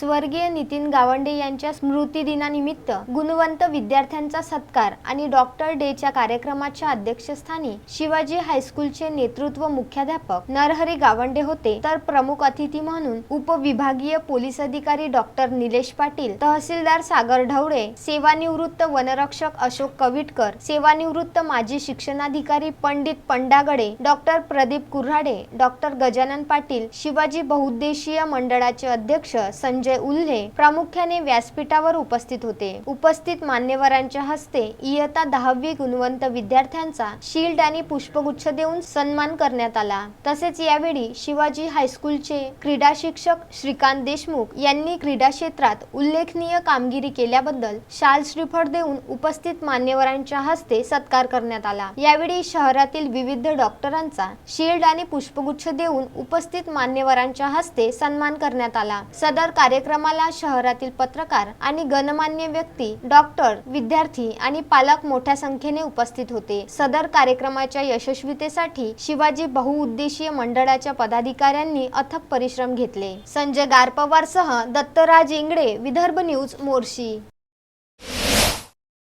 स्वर्गीय नितीन गावंडे यांच्या स्मृतिदिनानिमित्त गुणवंत विद्यार्थ्यांचा सत्कार आणि डॉक्टर डेच्या कार्यक्रमाच्या अध्यक्षस्थानी शिवाजी हायस्कूलचे नेतृत्व मुख्याध्यापक नरहरी गावंडे होते. तर प्रमुख अतिथी म्हणून उपविभागीय पोलीस अधिकारी डॉक्टर निलेश पाटील तहसीलदार सागर ढवळे सेवानिवृत्त वनरक्षक अशोक कविटकर सेवानिवृत्त माजी शिक्षणाधिकारी पंडित पंडागडे डॉक्टर प्रदीप कुऱ्हाडे डॉक्टर गजानन पाटील शिवाजी बहुउद्देशीय मंडळाचे अध्यक्ष संजय उल्हे प्रामुख्याने व्यासपीठावर उपस्थित होते. उपस्थित मान्यवरांच्या हस्ते इयत्ता दहावी गुणवंत विद्यार्थ्यांचा शिल्ड आणि पुष्पगुच्छ देऊन सन्मान करण्यात आला. तसेच यावेळी शिवाजी हायस्कूलचे क्रीडा शिक्षक श्रीकांत देशमुख यांनी क्रीडा क्षेत्रात उल्लेखनीय कामगिरी केल्याबद्दल शाल श्रीफळ देऊन उपस्थित मान्यवरांच्या हस्ते सत्कार करण्यात आला. यावेळी शहरातील विविध डॉक्टरांचा शिल्ड आणि पुष्पगुच्छ देऊन उपस्थित मान्यवरांच्या हस्ते सन्मान करण्यात आला. सदर कार्य कार्यक्रमाला शहरातील पत्रकार आणि गणमान्य व्यक्ती डॉक्टर विद्यार्थी आणि पालक मोठ्या संख्येने उपस्थित होते. सदर कार्यक्रमाच्या यशस्वीतेसाठी शिवाजी बहुउद्देशीय मंडळाच्या पदाधिकाऱ्यांनी अथक परिश्रम घेतले. संजय गारपवारसह दत्तराज इंगडे विदर्भ न्यूज मोर्शी.